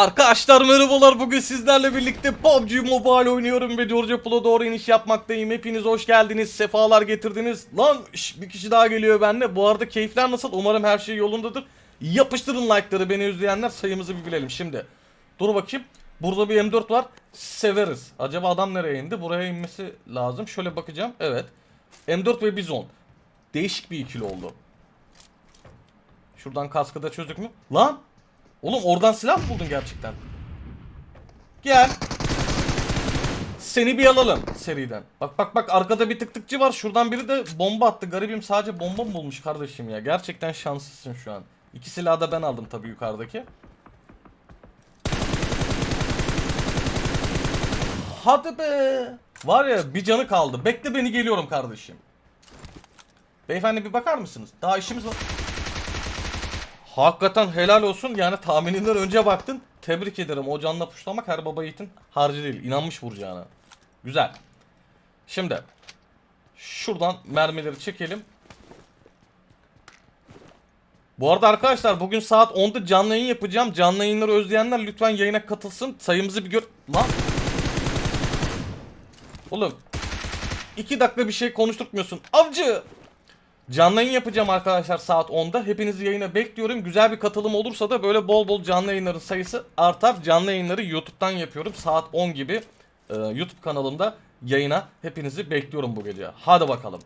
Arkadaşlar merhabalar bugün sizlerle birlikte PUBG Mobile oynuyorum ve Georgia Pool'a doğru iniş yapmaktayım. Hepiniz hoş geldiniz, sefalar getirdiniz. Lan şş, bir kişi daha geliyor benimle. Bu arada keyifler nasıl? Umarım her şey yolundadır. Yapıştırın like'ları beni izleyenler sayımızı bir bilelim şimdi. Dur bakayım. Burada bir M4 var. Severiz. Acaba adam nereye indi? Buraya inmesi lazım. Şöyle bakacağım. Evet. M4 ve Bizon. Değişik bir ikili oldu. Şuradan kaskı da çözdük mü? Lan! Oğlum oradan silah mı buldun gerçekten? Gel. Seni bir alalım seriden. Bak bak bak arkada bir tık tıkçı var. Şuradan biri de bomba attı. Garibim sadece bomba mı bulmuş kardeşim ya. Gerçekten şanslısın şu an. İki silahı da ben aldım tabii yukarıdaki. Hadi be. Var ya bir canı kaldı. Bekle beni geliyorum kardeşim. Beyefendi bir bakar mısınız? Daha işimiz var. Hakikaten helal olsun. Yani tahmininden önce baktın. Tebrik ederim. O canla puşlamak her baba yiğitin harcı değil. İnanmış vuracağına. Güzel. Şimdi. Şuradan mermileri çekelim. Bu arada arkadaşlar bugün saat 10'da canlı yayın yapacağım. Canlı yayınları özleyenler lütfen yayına katılsın. Sayımızı bir gör... Lan. Oğlum. 2 dakika bir şey konuşturtmuyorsun. Avcı. Canlı yayın yapacağım arkadaşlar saat 10'da. Hepinizi yayına bekliyorum. Güzel bir katılım olursa da böyle bol bol canlı yayınların sayısı artar. Canlı yayınları YouTube'dan yapıyorum. Saat 10 gibi e, YouTube kanalımda yayına hepinizi bekliyorum bu gece. Hadi bakalım.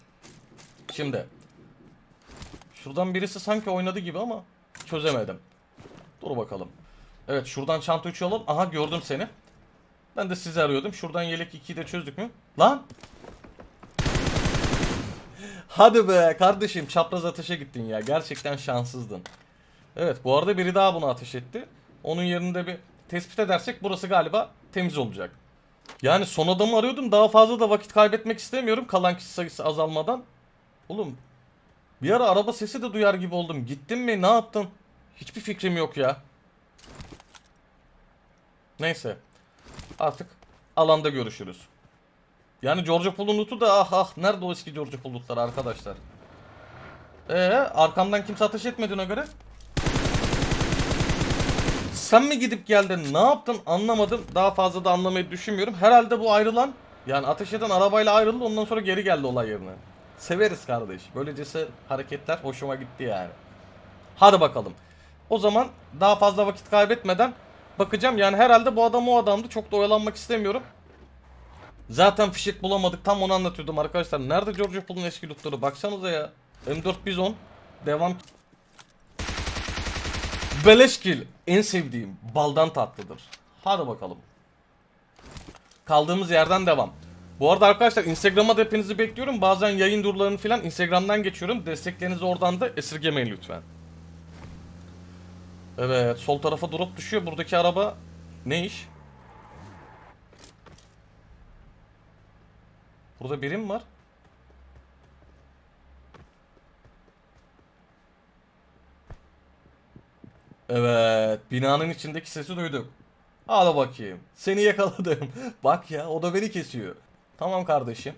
Şimdi. Şuradan birisi sanki oynadı gibi ama çözemedim. Dur bakalım. Evet şuradan çanta 3'ü alalım. Aha gördüm seni. Ben de sizi arıyordum. Şuradan yelek 2'yi de çözdük mü? Lan! Hadi be kardeşim çapraz ateşe gittin ya. Gerçekten şanssızdın. Evet bu arada biri daha bunu ateş etti. Onun yerinde bir tespit edersek burası galiba temiz olacak. Yani son adamı arıyordum. Daha fazla da vakit kaybetmek istemiyorum. Kalan kişi sayısı azalmadan. Oğlum bir ara araba sesi de duyar gibi oldum. Gittin mi ne yaptın? Hiçbir fikrim yok ya. Neyse. Artık alanda görüşürüz. Yani George Pool'un da ah ah nerede o eski George Pool'luklar arkadaşlar. Ee arkamdan kimse ateş etmediğine göre. Sen mi gidip geldin ne yaptın anlamadım. Daha fazla da anlamayı düşünmüyorum. Herhalde bu ayrılan yani ateş eden arabayla ayrıldı ondan sonra geri geldi olay yerine. Severiz kardeş. Böylecesi hareketler hoşuma gitti yani. Hadi bakalım. O zaman daha fazla vakit kaybetmeden bakacağım. Yani herhalde bu adam o adamdı. Çok da oyalanmak istemiyorum. Zaten fişek bulamadık. Tam onu anlatıyordum arkadaşlar. Nerede George Pool'un eski lootları? Baksanıza ya. M4 Bizon. Devam. Beleş kill. En sevdiğim. Baldan tatlıdır. Hadi bakalım. Kaldığımız yerden devam. Bu arada arkadaşlar Instagram'a da hepinizi bekliyorum. Bazen yayın durlarını falan Instagram'dan geçiyorum. Desteklerinizi oradan da esirgemeyin lütfen. Evet sol tarafa drop düşüyor. Buradaki araba ne iş? Burada birim var. Evet, binanın içindeki sesi duydum. Al bakayım. Seni yakaladım. Bak ya, o da beni kesiyor. Tamam kardeşim.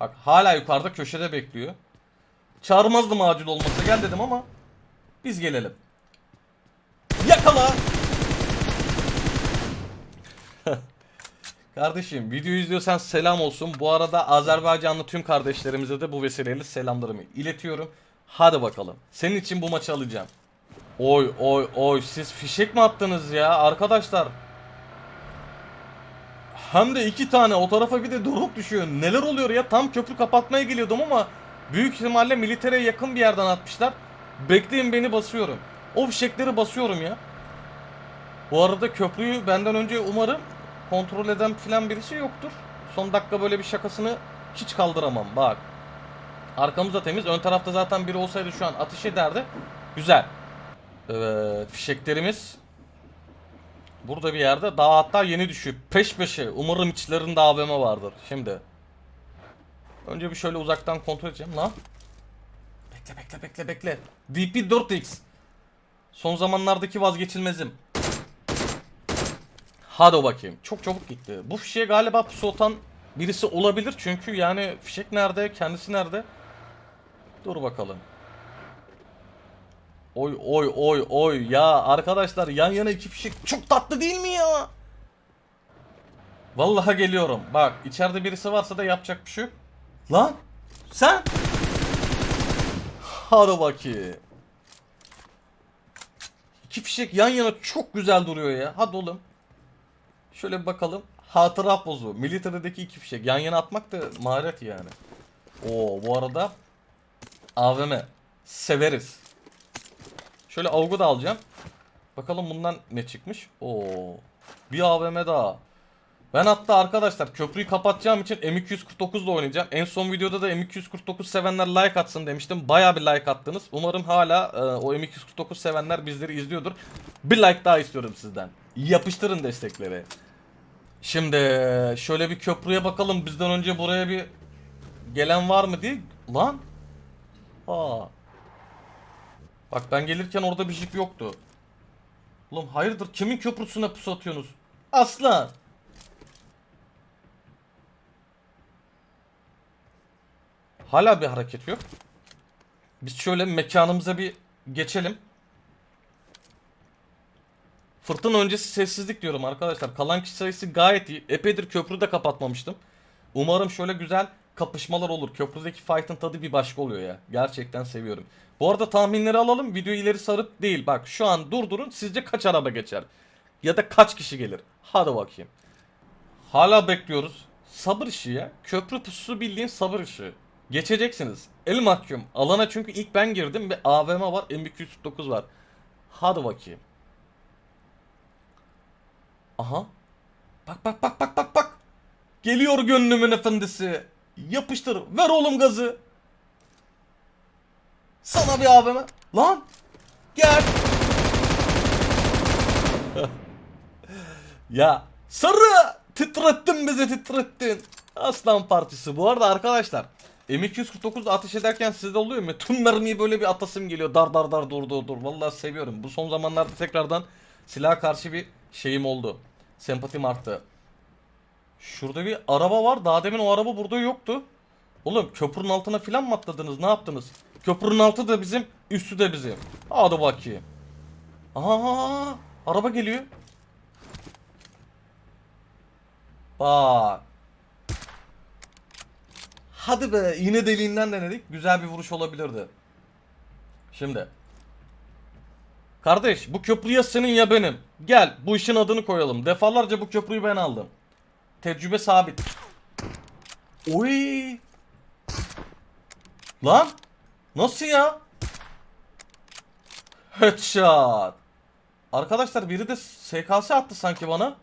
Bak hala yukarıda köşede bekliyor. Çağırmazdım acil olmasa gel dedim ama biz gelelim. Yakala. Kardeşim video izliyorsan selam olsun. Bu arada Azerbaycanlı tüm kardeşlerimize de bu vesileyle selamlarımı iletiyorum. Hadi bakalım. Senin için bu maçı alacağım. Oy oy oy siz fişek mi attınız ya arkadaşlar? Hem de iki tane o tarafa bir de drop düşüyor. Neler oluyor ya? Tam köprü kapatmaya geliyordum ama büyük ihtimalle militere yakın bir yerden atmışlar. Bekleyin beni basıyorum. O fişekleri basıyorum ya. Bu arada köprüyü benden önce umarım kontrol eden filan birisi yoktur. Son dakika böyle bir şakasını hiç kaldıramam bak. Arkamız da temiz. Ön tarafta zaten biri olsaydı şu an ateş ederdi. Güzel. Evet fişeklerimiz burada bir yerde. Daha hatta yeni düşüyor. Peş peşe. Umarım içlerinde AVM vardır. Şimdi. Önce bir şöyle uzaktan kontrol edeceğim. Lan. Bekle bekle bekle bekle. DP 4X. Son zamanlardaki vazgeçilmezim. Hadi bakayım. Çok çabuk gitti. Bu fişeğe galiba pusu atan birisi olabilir. Çünkü yani fişek nerede? Kendisi nerede? Dur bakalım. Oy oy oy oy ya arkadaşlar yan yana iki fişek çok tatlı değil mi ya? Vallahi geliyorum. Bak içeride birisi varsa da yapacak bir şey. Lan sen? Hadi bakayım. İki fişek yan yana çok güzel duruyor ya. Hadi oğlum. Şöyle bir bakalım. Hatıra pozu. Military'deki iki fişek. Yan yana atmak da maharet yani. Oo bu arada AVM. Severiz. Şöyle avgu da alacağım. Bakalım bundan ne çıkmış. Oo. Bir AVM daha. Ben hatta arkadaşlar köprüyü kapatacağım için M249 ile oynayacağım. En son videoda da M249 sevenler like atsın demiştim. Baya bir like attınız. Umarım hala e, o M249 sevenler bizleri izliyordur. Bir like daha istiyorum sizden. Yapıştırın destekleri. Şimdi şöyle bir köprüye bakalım. Bizden önce buraya bir gelen var mı diye. Lan. Aa. Bak ben gelirken orada bir jip yoktu. Oğlum hayırdır kimin köprüsüne pusu atıyorsunuz? Aslan. Hala bir hareket yok. Biz şöyle mekanımıza bir geçelim. Fırtına öncesi sessizlik diyorum arkadaşlar. Kalan kişi sayısı gayet iyi. Epeydir köprü de kapatmamıştım. Umarım şöyle güzel kapışmalar olur. Köprüdeki fight'ın tadı bir başka oluyor ya. Gerçekten seviyorum. Bu arada tahminleri alalım. Videoyu ileri sarıp değil. Bak şu an durdurun. Sizce kaç araba geçer? Ya da kaç kişi gelir? Hadi bakayım. Hala bekliyoruz. Sabır işi ya. Köprü pususu bildiğin sabır işi. Geçeceksiniz. El mahkum. Alana çünkü ilk ben girdim ve AVM var. M249 var. Hadi bakayım. Aha. Bak bak bak bak bak bak. Geliyor gönlümün efendisi. Yapıştır. Ver oğlum gazı. Sana bir AVM. Lan. Gel. ya sarı titrettin bizi titrettin. Aslan partisi. Bu arada arkadaşlar M249 ateş ederken sizde oluyor mu? Tüm mermiyi böyle bir atasım geliyor. Dar dar dar dur dur dur. Vallahi seviyorum. Bu son zamanlarda tekrardan silaha karşı bir şeyim oldu. Sempatim arttı. Şurada bir araba var. Daha demin o araba burada yoktu. Oğlum köprünün altına filan mı atladınız? Ne yaptınız? Köprünün altı da bizim, üstü de bizim. Hadi bakayım. Aha, araba geliyor. Bak. Hadi be, iğne deliğinden denedik. Güzel bir vuruş olabilirdi. Şimdi. Kardeş, bu köprü ya senin ya benim. Gel, bu işin adını koyalım. Defalarca bu köprüyü ben aldım. Tecrübe sabit. Oy. Lan. Nasıl ya? Headshot. Arkadaşlar biri de SKS attı sanki bana.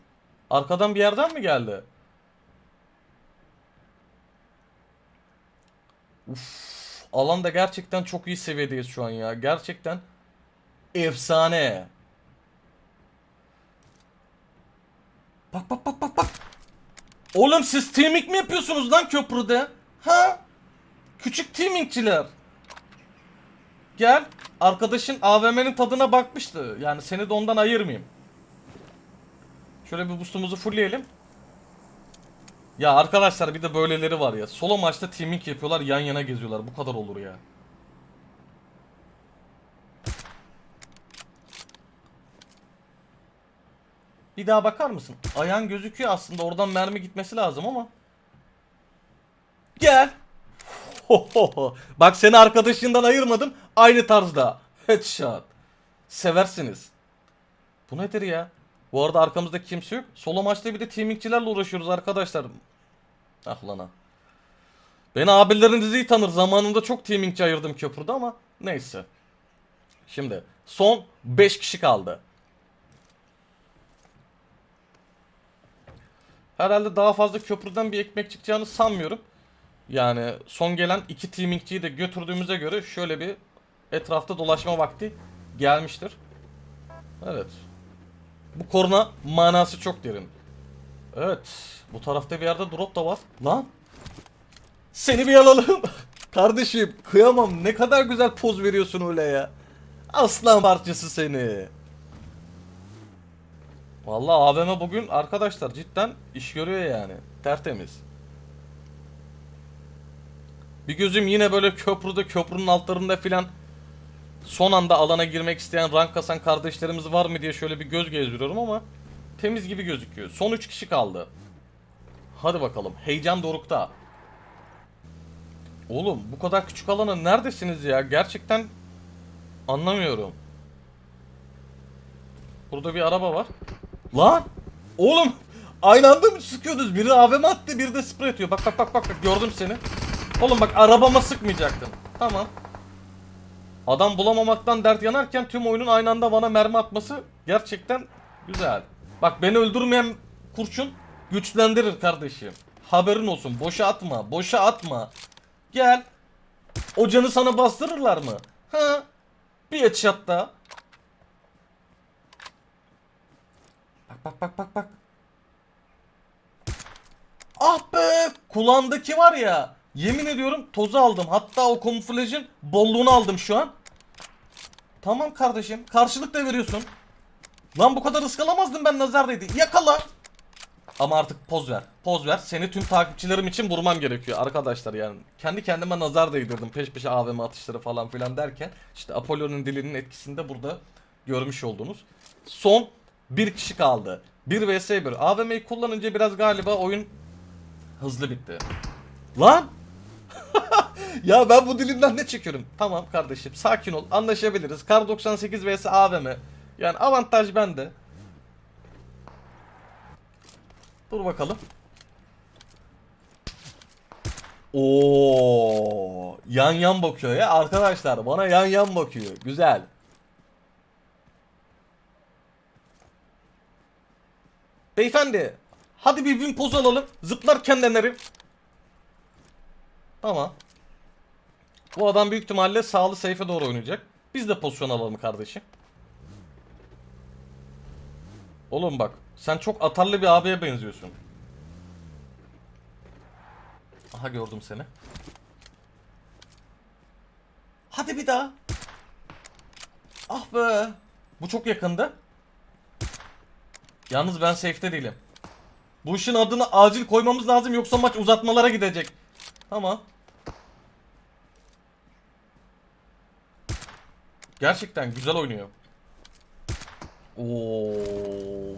Arkadan bir yerden mi geldi? Uf, alanda gerçekten çok iyi seviyedeyiz şu an ya. Gerçekten efsane. Bak bak bak bak bak. Oğlum siz teaming mi yapıyorsunuz lan köprüde? Ha? Küçük teamingçiler. Gel. Arkadaşın AVM'nin tadına bakmıştı. Yani seni de ondan ayırmayayım. Şöyle bir boostumuzu fullleyelim. Ya arkadaşlar bir de böyleleri var ya. Solo maçta teaming yapıyorlar yan yana geziyorlar. Bu kadar olur ya. Bir daha bakar mısın? Ayağın gözüküyor aslında oradan mermi gitmesi lazım ama. Gel. Bak seni arkadaşından ayırmadım. Aynı tarzda. Headshot. Seversiniz. Bu nedir ya? Bu arada arkamızda kimse yok. Solo maçta bir de teamingçilerle uğraşıyoruz arkadaşlar. Ah lan ha. Beni abileriniz iyi tanır. Zamanında çok teamingçi ayırdım köprüde ama neyse. Şimdi son 5 kişi kaldı. Herhalde daha fazla köprüden bir ekmek çıkacağını sanmıyorum. Yani son gelen iki teamingçiyi de götürdüğümüze göre şöyle bir etrafta dolaşma vakti gelmiştir. Evet. Bu korna manası çok derin. Evet. Bu tarafta bir yerde drop da var. Lan. Seni bir alalım. Kardeşim kıyamam. Ne kadar güzel poz veriyorsun öyle ya. Aslan parçası seni. Vallahi AVM bugün arkadaşlar cidden iş görüyor yani. Tertemiz. Bir gözüm yine böyle köprüde köprünün altlarında filan son anda alana girmek isteyen rank kasan kardeşlerimiz var mı diye şöyle bir göz gezdiriyorum ama temiz gibi gözüküyor. Son 3 kişi kaldı. Hadi bakalım. Heyecan dorukta. Oğlum bu kadar küçük alana neredesiniz ya? Gerçekten anlamıyorum. Burada bir araba var. Lan! Oğlum! Aynı anda mı sıkıyordunuz? Biri AVM attı, biri de sprey atıyor. Bak bak bak bak bak gördüm seni. Oğlum bak arabama sıkmayacaktın. Tamam. Adam bulamamaktan dert yanarken tüm oyunun aynı anda bana mermi atması gerçekten güzel. Bak beni öldürmeyen kurşun güçlendirir kardeşim. Haberin olsun. Boşa atma. Boşa atma. Gel. O canı sana bastırırlar mı? Ha? Bir headshot daha. Bak bak bak bak. Ah be! Kulağımdaki var ya. Yemin ediyorum tozu aldım. Hatta o kamuflajın bolluğunu aldım şu an. Tamam kardeşim. Karşılık da veriyorsun. Lan bu kadar ıskalamazdım ben nazardaydı. Yakala. Ama artık poz ver. Poz ver. Seni tüm takipçilerim için vurmam gerekiyor arkadaşlar yani. Kendi kendime nazar değdirdim. Peş peşe AVM atışları falan filan derken. işte Apollo'nun dilinin etkisini de burada görmüş oldunuz. Son bir kişi kaldı. 1 vs 1. AVM'yi kullanınca biraz galiba oyun hızlı bitti. Lan! ya ben bu dilimden ne çekiyorum? Tamam kardeşim sakin ol anlaşabiliriz. Kar 98 vs AVM. Yani avantaj bende. Dur bakalım. Oo, yan yan bakıyor ya arkadaşlar. Bana yan yan bakıyor. Güzel. Beyefendi, hadi bir win poz alalım. Zıplarken denerim. Tamam. Bu adam büyük ihtimalle sağlı seyfe doğru oynayacak. Biz de pozisyon alalım kardeşim. Oğlum bak, sen çok atarlı bir abiye benziyorsun. Aha gördüm seni. Hadi bir daha. Ah be. Bu çok yakındı. Yalnız ben safe'te değilim. Bu işin adını acil koymamız lazım yoksa maç uzatmalara gidecek. Tamam. Gerçekten güzel oynuyor. Oo,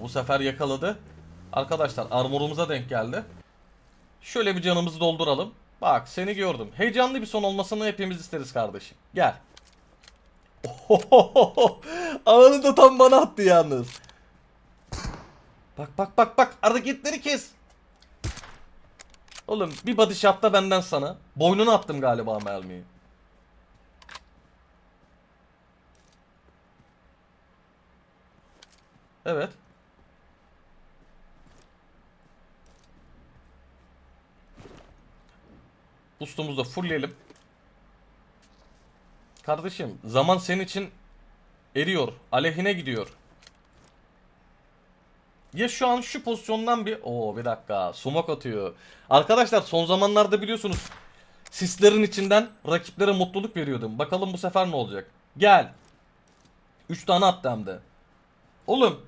bu sefer yakaladı. Arkadaşlar armorumuza denk geldi. Şöyle bir canımızı dolduralım. Bak seni gördüm. Heyecanlı bir son olmasını hepimiz isteriz kardeşim. Gel. Ohohoho. Da tam bana attı yalnız. Bak bak bak bak hareketleri kes. Oğlum bir body shot da benden sana. Boynuna attım galiba mermiyi. Evet. Boost'umuzu da fullleyelim. Kardeşim zaman senin için eriyor. Aleyhine gidiyor. Ya şu an şu pozisyondan bir... Oo bir dakika. Smoke atıyor. Arkadaşlar son zamanlarda biliyorsunuz sislerin içinden rakiplere mutluluk veriyordum. Bakalım bu sefer ne olacak. Gel. 3 tane attı hem de. Oğlum.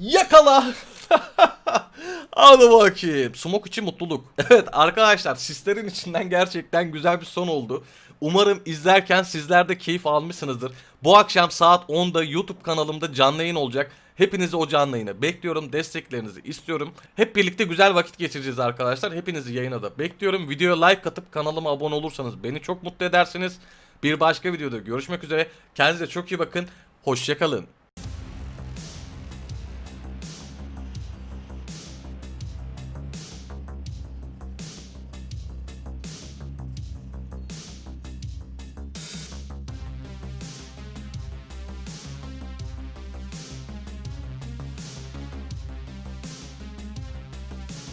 Yakala. Hadi bakayım. Smoke için mutluluk. Evet arkadaşlar sislerin içinden gerçekten güzel bir son oldu. Umarım izlerken sizler de keyif almışsınızdır. Bu akşam saat 10'da YouTube kanalımda canlı yayın olacak. Hepinizi o canlı yayına bekliyorum. Desteklerinizi istiyorum. Hep birlikte güzel vakit geçireceğiz arkadaşlar. Hepinizi yayına da bekliyorum. Videoya like atıp kanalıma abone olursanız beni çok mutlu edersiniz. Bir başka videoda görüşmek üzere. Kendinize çok iyi bakın. Hoşçakalın.